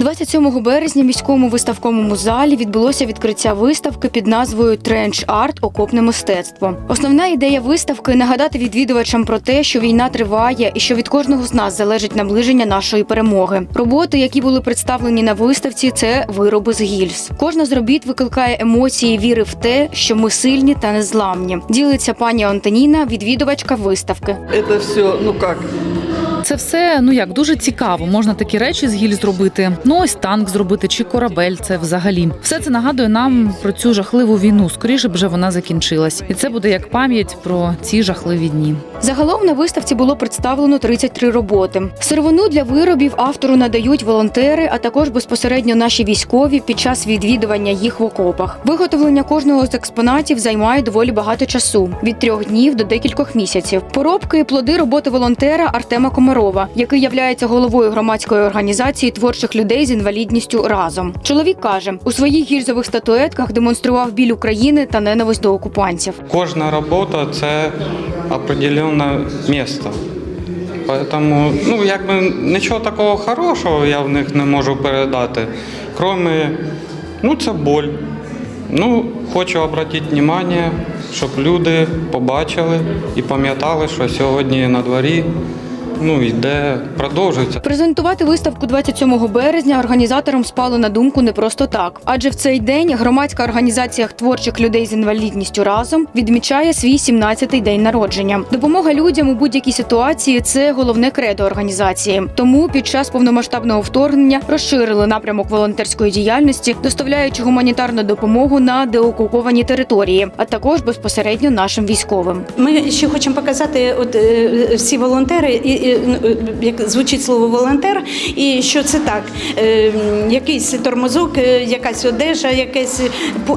27 березня в міському виставковому залі відбулося відкриття виставки під назвою Тренч Арт Окопне мистецтво. Основна ідея виставки нагадати відвідувачам про те, що війна триває і що від кожного з нас залежить наближення нашої перемоги. Роботи, які були представлені на виставці, це вироби з гільз. Кожна з робіт викликає емоції віри в те, що ми сильні та незламні. Ділиться пані Антоніна, відвідувачка виставки. Это все, ну как, Це все ну як дуже цікаво. Можна такі речі з гіль зробити. Ну ось танк зробити чи корабель. Це взагалі все це нагадує нам про цю жахливу війну. Скоріше б вже вона закінчилась, і це буде як пам'ять про ці жахливі дні. Загалом на виставці було представлено 33 роботи. Сировину для виробів автору надають волонтери, а також безпосередньо наші військові під час відвідування їх в окопах. Виготовлення кожного з експонатів займає доволі багато часу від трьох днів до декількох місяців. Поробки і плоди роботи волонтера Артема Комарова, який являється головою громадської організації творчих людей з інвалідністю разом. Чоловік каже, у своїх гільзових статуетках демонстрував біль України та ненависть до окупантів. Кожна робота це определенне місто. Поэтому, ну, якби нічого такого хорошого я в них не можу передати. Кроме, ну, це боль. Ну, хочу обратити увагу, щоб люди побачили і пам'ятали, що сьогодні на дворі ну, йде, продовжується. Презентувати виставку 27 березня організаторам спало на думку не просто так, адже в цей день громадська організація творчих людей з інвалідністю разом відмічає свій 17-й день народження. Допомога людям у будь-якій ситуації це головне кредо організації. Тому під час повномасштабного вторгнення розширили напрямок волонтерської діяльності, доставляючи гуманітарну допомогу на деокуповані території, а також безпосередньо нашим військовим. Ми ще хочемо показати от, е, всі волонтери, і, і, ну, е, як звучить слово волонтер, і що це так. Е, якийсь тормозок, е, якась одежа, якась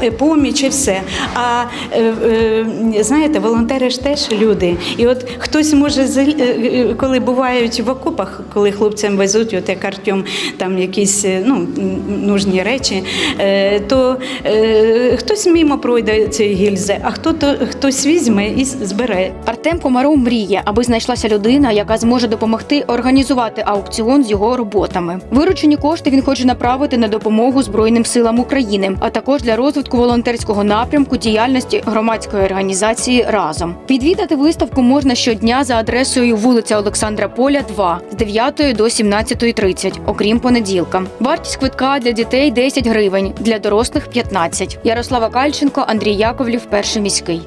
е, поміч і все. А е, е, знаєте, волонтери ж теж люди. І от хтось може, е, е, коли бувають в окопах, коли хлопцям везуть, от як Артем, там якісь е, ну, нужні речі, е, то е, хтось мимо пройде цієї гільзи, а хто то хтось візьме і збере. Артем Комаров мріє, аби знайшлася людина, яка зможе допомогти організувати аукціон з його роботами. Виручені кошти він хоче направити на допомогу Збройним силам України, а також для розвитку волонтерського напрямку діяльності громадської організації разом. Відвідати виставку можна щодня за адресою вулиця Олександра Поля, 2, з 9 до 17.30, окрім понеділка. Вартість квитка для дітей 10 гривень, для дорослих 15. Ярослава Кальченко, Андрій Яковлів, перший міський.